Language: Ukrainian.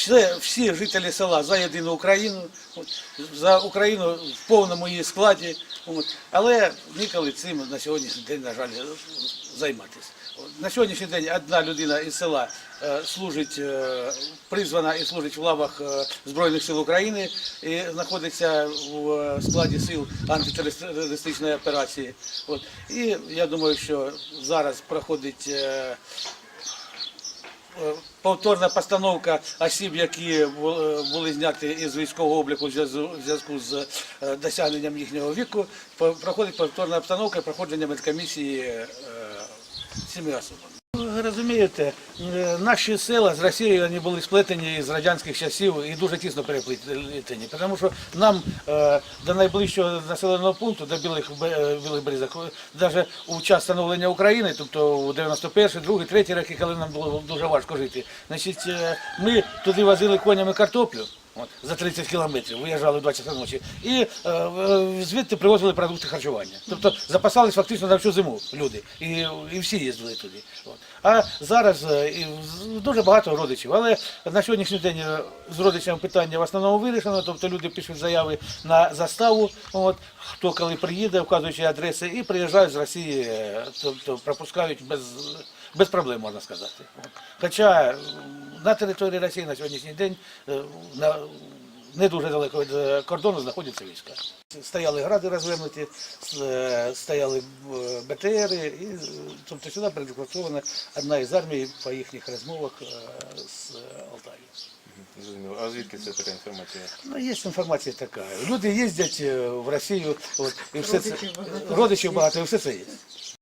всі, всі жителі села за єдину Україну, за Україну в повному її складі. Але ніколи цим на сьогоднішній день, на жаль, займатися. На сьогоднішній день одна людина із села е, служить, е, призвана і служить в лавах е, Збройних сил України і знаходиться в складі сил антитерористичної операції. І я думаю, що зараз проходить повторна постановка осіб, які е, були зняті із військового обліку в зв'язку- з е, досягненням їхнього віку. Проходить повторна обстановка проходження медкомісії е, цими особами. Ви розумієте, е, наші села з Росією вони були сплетені з радянських часів і дуже тісно переплетені, тому що нам е, до найближчого населеного пункту, до Білих, е, Білих Березок, навіть у час становлення України, тобто у 91, 2, 3 роки, коли нам було дуже важко жити, значить, ми туди возили конями картоплю. За 30 кілометрів виїжджали в 2 часа ночі. І е, е, звідти привозили продукти харчування. Тобто запасались фактично на всю зиму люди. І, і всі їздили туди. От. А зараз е, і дуже багато родичів. Але на сьогоднішній день е, з родичами питання в основному вирішено. Тобто люди пишуть заяви на заставу, от, хто коли приїде, вказуючи адреси, і приїжджають з Росії, тобто пропускають без, без проблем, можна сказати. От. Хоча на території Росії на сьогоднішній день е, на, не дуже далеко від е, кордону знаходяться війська. Стояли гради розвернуті, е, стояли БТРи, і тобто сюди передислоцована одна із армій по їхніх розмовах з е, Зрозуміло. А звідки це така інформація? Ну, є інформація така. Люди їздять в Росію, от, і все це, родичів багато, і все це є.